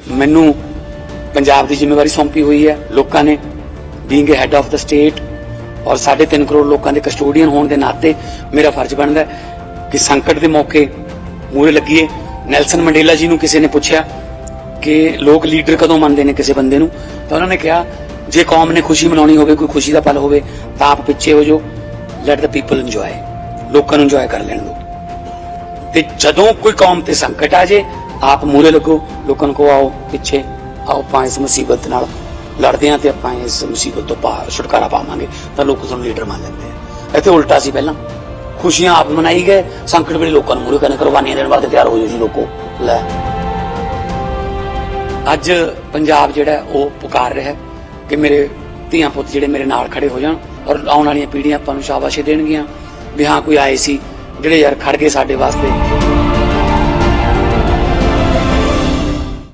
ਮੈਨੂੰ ਪੰਜਾਬ ਦੀ ਜ਼ਿੰਮੇਵਾਰੀ ਸੌਂਪੀ ਹੋਈ ਹੈ। ਲੋਕਾਂ ਨੇ being head of the state ਔਰ 3.5 ਕਰੋੜ ਲੋਕਾਂ ਦੇ ਕਸਟੋਡੀਅਨ ਹੋਣ ਦੇ ਨਾਤੇ ਮੇਰਾ ਫਰਜ਼ ਬਣਦਾ ਹੈ ਕਿ ਸੰਕਟ ਦੇ ਮੌਕੇ ਮੂਹਰੇ ਲੱਗੀਏ। ਨੈਲਸਨ ਮੰਡੇਲਾ ਜੀ ਨੂੰ ਕਿਸੇ ਨੇ ਪੁੱਛਿਆ ਕਿ ਲੋਕ ਲੀਡਰ ਕਦੋਂ ਮੰਨਦੇ ਨੇ ਕਿਸੇ ਬੰਦੇ ਨੂੰ? ਤਾਂ ਉਹਨਾਂ ਨੇ ਕਿਹਾ, ਜੇ ਕੌਮ ਨੇ ਖੁਸ਼ੀ ਮਨਾਉਣੀ ਹੋਵੇ, ਕੋਈ ਖੁਸ਼ੀ ਦਾ ਪਲ ਹੋਵੇ, ਤਾਂ ਆਪ ਪਿੱਛੇ ਹੋ ਜਾਓ। ਲੈਟ ਦਾ ਪੀਪਲ ਇੰਜੋਏ ਲੋਕਾਂ ਨੂੰ ਇੰਜੋਏ ਕਰ ਲੈਣ ਦਿਓ। ਤੇ ਜਦੋਂ ਕੋਈ ਕੌਮ ਤੇ ਸੰਕਟ ਆ ਜੇ ਆਪ ਮੂਰੇ ਲੱਗੋ, ਲੋਕਾਂ ਨੂੰ ਕਹੋ, ਆਓ ਪਿੱਛੇ, ਆਓ ਆਪਾਂ ਇਸ ਮੁਸੀਬਤ ਨਾਲ ਲੜਦੇ ਆਂ ਤੇ ਆਪਾਂ ਇਸ ਮੁਸੀਬਤ ਤੋਂ ਪਾਰ ਛੁਟਕਾਰਾ ਪਾਵਾਂਗੇ, ਤਾਂ ਲੋਕ ਸਾਨੂੰ ਲੀਡਰ ਮੰਨ ਲੈਂਦੇ ਆ। ਇੱਥੇ ਉਲਟਾ ਸੀ ਪਹਿਲਾਂ। ਖੁਸ਼ੀਆਂ ਆਪ ਮਨਾਈ ਗਏ, ਸੰਕਟ ਵੇਲੇ ਲੋਕਾਂ ਨੂੰ ਮੂਰੇ ਕਰਨ ਕੁਰਬਾਨੀਆਂ ਦੇਣ ਵਾਸਤੇ ਤਿਆਰ ਹੋ ਜਾਓ ਜੀ ਲੋਕੋ, ਲੈ। ਅੱਜ ਪੰਜਾਬ ਜਿਹੜਾ ਉਹ ਪੁਕਾਰ ਰਿਹਾ ਕਿ ਮੇਰੇ ਧੀਆਂ ਪੁੱਤ ਜਿਹੜੇ ਮੇਰੇ ਨਾਲ ਖੜੇ ਹੋ ਜਾਣ ਔਰ ਆਉਣ ਵਾਲੀਆਂ ਪੀੜ੍ਹੀਆਂ ਆਪਾਂ ਨੂੰ ਸ਼ਾਬਾਸ਼ੀ ਦੇਣਗੀਆਂ। ਵੀ ਹਾਂ, ਕੋਈ ਆਏ ਸੀ, ਜਿਹੜੇ ਯਾਰ ਖੜ ਗਏ ਸਾਡੇ ਵਾਸਤੇ।